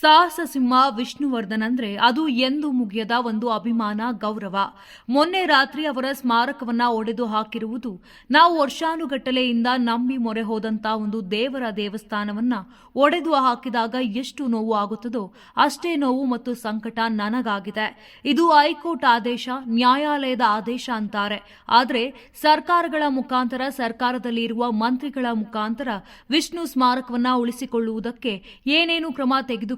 ಸಾಹಸ ಸಿಂಹ ವಿಷ್ಣುವರ್ಧನ್ ಅಂದ್ರೆ ಅದು ಎಂದು ಮುಗಿಯದ ಒಂದು ಅಭಿಮಾನ, ಗೌರವ. ಮೊನ್ನೆ ರಾತ್ರಿ ಅವರ ಸ್ಮಾರಕವನ್ನ ಒಡೆದು ಹಾಕಿರುವುದು ನಾವು ವರ್ಷಾನುಗಟ್ಟಲೆಯಿಂದ ನಂಬಿ ಮೊರೆ ಹೋದಂತ ಒಂದು ದೇವರ ದೇವಸ್ಥಾನವನ್ನ ಒಡೆದು ಹಾಕಿದಾಗ ಎಷ್ಟು ನೋವು ಆಗುತ್ತದೋ ಅಷ್ಟೇ ನೋವು ಮತ್ತು ಸಂಕಟ ನನಗಾಗಿದೆ. ಇದು ಹೈಕೋರ್ಟ್ ಆದೇಶ, ನ್ಯಾಯಾಲಯದ ಆದೇಶ ಅಂತಾರೆ. ಆದರೆ ಸರ್ಕಾರಗಳ ಮುಖಾಂತರ ಸರ್ಕಾರದಲ್ಲಿ ಇರುವ ಮಂತ್ರಿಗಳ ಮುಖಾಂತರ ವಿಷ್ಣು ಸ್ಮಾರಕವನ್ನ ಉಳಿಸಿಕೊಳ್ಳುವುದಕ್ಕೆ ಏನೇನು ಕ್ರಮ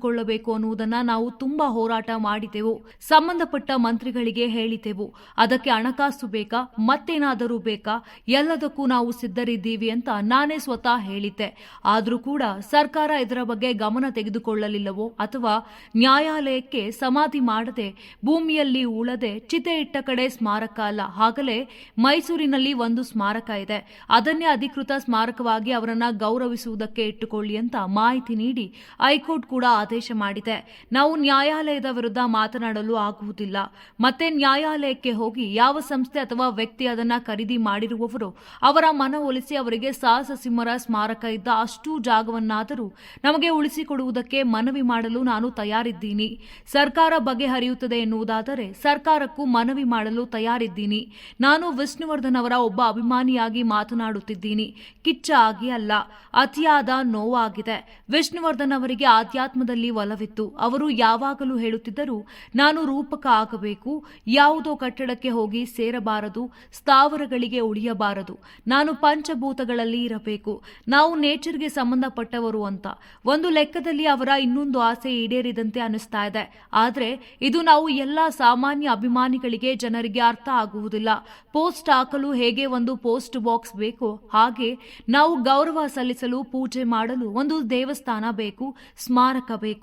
ತೆಗೆದುಕೊಳ್ಳಬೇಕು ಅನ್ನುವುದನ್ನ ನಾವು ತುಂಬಾ ಹೋರಾಟ ಮಾಡಿದೆವು. ಸಂಬಂಧಪಟ್ಟ ಮಂತ್ರಿಗಳಿಗೆ ಹೇಳಿದೆವು. ಅದಕ್ಕೆ ಹಣಕಾಸು ಬೇಕಾ? ಮತ್ತೇನಾದರೂ ಬೇಕಾ? ಎಲ್ಲದಕ್ಕೂ ನಾವು ಸಿದ್ಧರಿದ್ದೀವಿ ಅಂತ ನಾನೇ ಸ್ವತಃ ಹೇಳಿದ್ದೆ. ಆದರೂ ಕೂಡ ಸರ್ಕಾರ ಇದರ ಬಗ್ಗೆ ಗಮನ ತೆಗೆದುಕೊಳ್ಳಲಿಲ್ಲವೋ? ಅಥವಾ ನ್ಯಾಯಾಲಯಕ್ಕೆ ಸಮಾಧಿ ಮಾಡದೆ ಭೂಮಿಯಲ್ಲಿ ಉಳದೆ ಚಿತೆ ಇಟ್ಟ ಕಡೆ ಸ್ಮಾರಕ ಅಲ್ಲ? ಆಗಲೇ ಮೈಸೂರಿನಲ್ಲಿ ಒಂದು ಸ್ಮಾರಕ ಇದೆ. ಅದನ್ನೇ ಅಧಿಕೃತ ಸ್ಮಾರಕವಾಗಿ ಅವರನ್ನ ಗೌರವಿಸುವುದಕ್ಕೆ ಇಟ್ಟುಕೊಳ್ಳಿ ಅಂತ ಮಾಹಿತಿ ನೀಡಿ ಹೈಕೋರ್ಟ್ ಕೂಡ ಆದೇಶ ಮಾಡಿದೆ. ನಾವು ನ್ಯಾಯಾಲಯದ ವಿರುದ್ಧ ಮಾತನಾಡಲು ಆಗುವುದಿಲ್ಲ. ಮತ್ತೆ ನ್ಯಾಯಾಲಯಕ್ಕೆ ಹೋಗಿ ಯಾವ ಸಂಸ್ಥೆ ಅಥವಾ ವ್ಯಕ್ತಿ ಅದನ್ನ ಖರೀದಿ ಮಾಡಿರುವವರು ಅವರ ಮನವೊಲಿಸಿ ಅವರಿಗೆ ಸಾಹಸ ಸಿಂಹರ ಸ್ಮಾರಕ ಇದ್ದ ಅಷ್ಟು ಜಾಗವನ್ನಾದರೂ ನಮಗೆ ಉಳಿಸಿಕೊಡುವುದಕ್ಕೆ ಮನವಿ ಮಾಡಲು ನಾನು ತಯಾರಿದ್ದೀನಿ. ಸರ್ಕಾರ ಬಗೆಹರಿಯುತ್ತದೆ ಎನ್ನುವುದಾದರೆ ಸರ್ಕಾರಕ್ಕೂ ಮನವಿ ಮಾಡಲು ತಯಾರಿದ್ದೀನಿ. ನಾನು ವಿಷ್ಣುವರ್ಧನ್ ಅವರ ಒಬ್ಬ ಅಭಿಮಾನಿಯಾಗಿ ಮಾತನಾಡುತ್ತಿದ್ದೀನಿ. ಕಿಚ್ಚ ಆಗಿ ಅಲ್ಲ, ಅತಿಯಾದ ನೋವಾಗಿದೆ. ವಿಷ್ಣುವರ್ಧನ್ ಅವರಿಗೆ ಆಧ್ಯಾತ್ಮದಲ್ಲಿ ಒಲವಿತ್ತು. ಅವರು ಯಾವಾಗಲೂ ಹೇಳುತ್ತಿದ್ದರು, ನಾನು ರೂಪಕ ಆಗಬೇಕು, ಯಾವುದೋ ಕಟ್ಟಡಕ್ಕೆ ಹೋಗಿ ಸೇರಬಾರದು, ಸ್ಥಾವರಗಳಿಗೆ ಉಳಿಯಬಾರದು, ನಾನು ಪಂಚಭೂತಗಳಲ್ಲಿ ಇರಬೇಕು, ನಾವು ನೇಚರ್ಗೆ ಸಂಬಂಧಪಟ್ಟವರು ಅಂತ. ಒಂದು ಲೆಕ್ಕದಲ್ಲಿ ಅವರ ಇನ್ನೊಂದು ಆಸೆ ಈಡೇರಿದಂತೆ ಅನಿಸ್ತಾ ಇದೆ. ಆದರೆ, ಇದು ನಾವು ಎಲ್ಲ ಸಾಮಾನ್ಯ ಅಭಿಮಾನಿಗಳಿಗೆ ಜನರಿಗೆ ಅರ್ಥ ಆಗುವುದಿಲ್ಲ. ಪೋಸ್ಟ್ ಹಾಕಲು ಹೇಗೆ ಒಂದು ಪೋಸ್ಟ್ ಬಾಕ್ಸ್ ಬೇಕು ಹಾಗೆ ನಾವು ಗೌರವ ಸಲ್ಲಿಸಲು ಪೂಜೆ ಮಾಡಲು ಒಂದು ದೇವಸ್ಥಾನ ಬೇಕು, ಸ್ಮಾರಕ ಬೇಕು.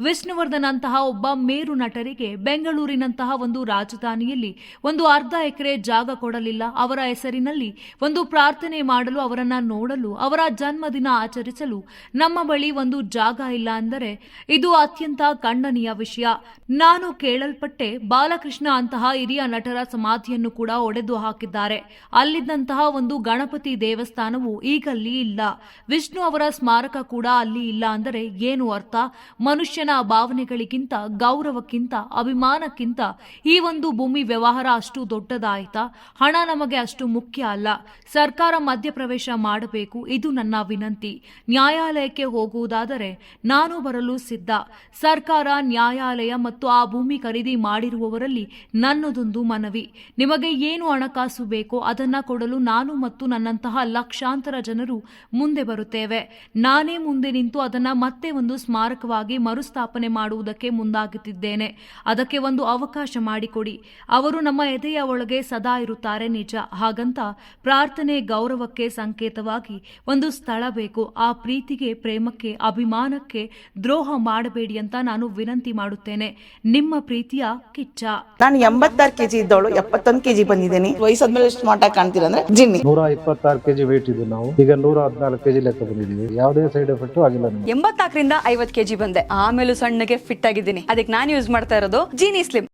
ವಿಷ್ಣುವರ್ಧನ್ ಅಂತಹ ಒಬ್ಬ ಮೇರು ನಟರಿಗೆ ಬೆಂಗಳೂರಿನಂತಹ ಒಂದು ರಾಜಧಾನಿಯಲ್ಲಿ ಒಂದು ಅರ್ಧ ಎಕರೆ ಜಾಗ ಕೊಡಲಿಲ್ಲ. ಅವರ ಹೆಸರಿನಲ್ಲಿ ಒಂದು ಪ್ರಾರ್ಥನೆ ಮಾಡಲು, ಅವರನ್ನ ನೋಡಲು, ಅವರ ಜನ್ಮದಿನ ಆಚರಿಸಲು ನಮ್ಮ ಬಳಿ ಒಂದು ಜಾಗ ಇಲ್ಲ ಅಂದರೆ ಇದು ಅತ್ಯಂತ ಖಂಡನೀಯ ವಿಷಯ. ನಾನು ಕೇಳಲ್ಪಟ್ಟೆ ಬಾಲಕೃಷ್ಣ ಅಂತಹ ಹಿರಿಯ ನಟರ ಸಮಾಧಿಯನ್ನು ಕೂಡ ಒಡೆದು ಹಾಕಿದ್ದಾರೆ. ಅಲ್ಲಿದ್ದಂತಹ ಒಂದು ಗಣಪತಿ ದೇವಸ್ಥಾನವು ಈಗಲ್ಲಿ ಇಲ್ಲ. ವಿಷ್ಣು ಅವರ ಸ್ಮಾರಕ ಕೂಡ ಅಲ್ಲಿ ಇಲ್ಲ ಅಂದರೆ ಏನು ಅರ್ಥ? ಮನುಷ್ಯನ ಭಾವನೆಗಳಿಗಿಂತ, ಗೌರವಕ್ಕಿಂತ, ಅಭಿಮಾನಕ್ಕಿಂತ ಈ ಒಂದು ಭೂಮಿ ವ್ಯವಹಾರ ಅಷ್ಟು ದೊಡ್ಡದಾಯಿತಾ? ಹಣ ನಮಗೆ ಅಷ್ಟು ಮುಖ್ಯ ಅಲ್ಲ. ಸರ್ಕಾರ ಮಧ್ಯಪ್ರವೇಶ ಮಾಡಬೇಕು, ಇದು ನನ್ನ ವಿನಂತಿ. ನ್ಯಾಯಾಲಯಕ್ಕೆ ಹೋಗುವುದಾದರೆ ನಾನು ಬರಲು ಸಿದ್ಧ. ಸರ್ಕಾರ ನ್ಯಾಯಾಲಯ ಮತ್ತು ಆ ಭೂಮಿ ಖರೀದಿ ಮಾಡಿರುವವರಲ್ಲಿ ನನ್ನದೊಂದು ಮನವಿ. ನಿಮಗೆ ಏನು ಹಣಕಾಸು ಬೇಕೋ ಅದನ್ನ ಕೊಡಲು ನಾನು ಮತ್ತು ನನ್ನಂತಹ ಲಕ್ಷಾಂತರ ಜನರು ಮುಂದೆ ಬರುತ್ತೇವೆ. ನಾನೇ ಮುಂದೆ ನಿಂತು ಅದನ್ನ ಮತ್ತೆ ಒಂದು ಸ್ಮಾರಕವಾಗಿ ಮರುಸ್ಥಾಪನೆ ಮಾಡುವುದಕ್ಕೆ ಮುಂದಾಗುತ್ತಿದ್ದೇನೆ. ಅದಕ್ಕೆ ಒಂದು ಅವಕಾಶ ಮಾಡಿಕೊಡಿ. ಅವರು ನಮ್ಮ ಎದೆಯ ಒಳಗೆ ಸದಾ ಇರುತ್ತಾರೆ ನಿಜ. ಹಾಗಂತ ಪ್ರಾರ್ಥನೆ ಗೌರವಕ್ಕೆ ಸಂಕೇತವಾಗಿ ಒಂದು ಸ್ಥಳ ಬೇಕು. ಆ ಪ್ರೀತಿಗೆ ಪ್ರೇಮಕ್ಕೆ ಅಭಿಮಾನಕ್ಕೆ ದ್ರೋಹ ಮಾಡಬೇಡಿ ಅಂತ ನಾನು ವಿನಂತಿ ಮಾಡುತ್ತೇನೆ. ನಿಮ್ಮ ಪ್ರೀತಿಯ ಕಿಚ್ಚ. ನಾನು ಎಂಬತ್ತಾರು ಕೆಜಿ ಇದ್ದವಳು. ಎಪ್ಪತ್ತೊಂದು ಕೆಜಿ ಬಂದಿದ್ದೀನಿ. ವಯಸ್ಸಾದ್ಮೇಲೆ ಸ್ಮಾರ್ಟ್ ಆಗಿ ಕಾಣ್ತೀರ ಅಂದ್ರೆ ಜಿನ್ನಿ. ನೂರ ಇಪ್ಪತ್ತಾರು ಕೆಜಿ ವೇಟ್ ಇದ್ದೀವಿ ನಾವು. ಈಗ ನೂರ ಹದಿನಾಲ್ಕು ಕೆಜಿ ಲೆಕ್ಕ ಬಂದಿದ್ದೀವಿ. ಯಾವುದೇ ಸೈಡ್ ಎಫೆಕ್ಟ್ ಆಗಿಲ್ಲ ನಮಗೆ. ಎಂಬತ್ನಾಲ್ಕರಿಂದ ಐವತ್ ಕೆಜಿ ಬಂದೆ. ಆಮೇಲೂ ಸಣ್ಣಗೆ ಫಿಟ್ ಆಗಿದ್ದೀನಿ. ಅದಕ್ಕೆ ನಾನು ಯೂಸ್ ಮಾಡ್ತಾ ಇರೋದು ಜೀನಿ ಸ್ಲಿಮ್